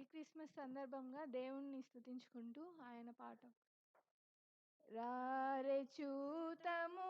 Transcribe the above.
pre Christmas సందర్భంగా దేవుణ్ణి స్థుతించుకుంటూ ఆయన పాట రారే చూతము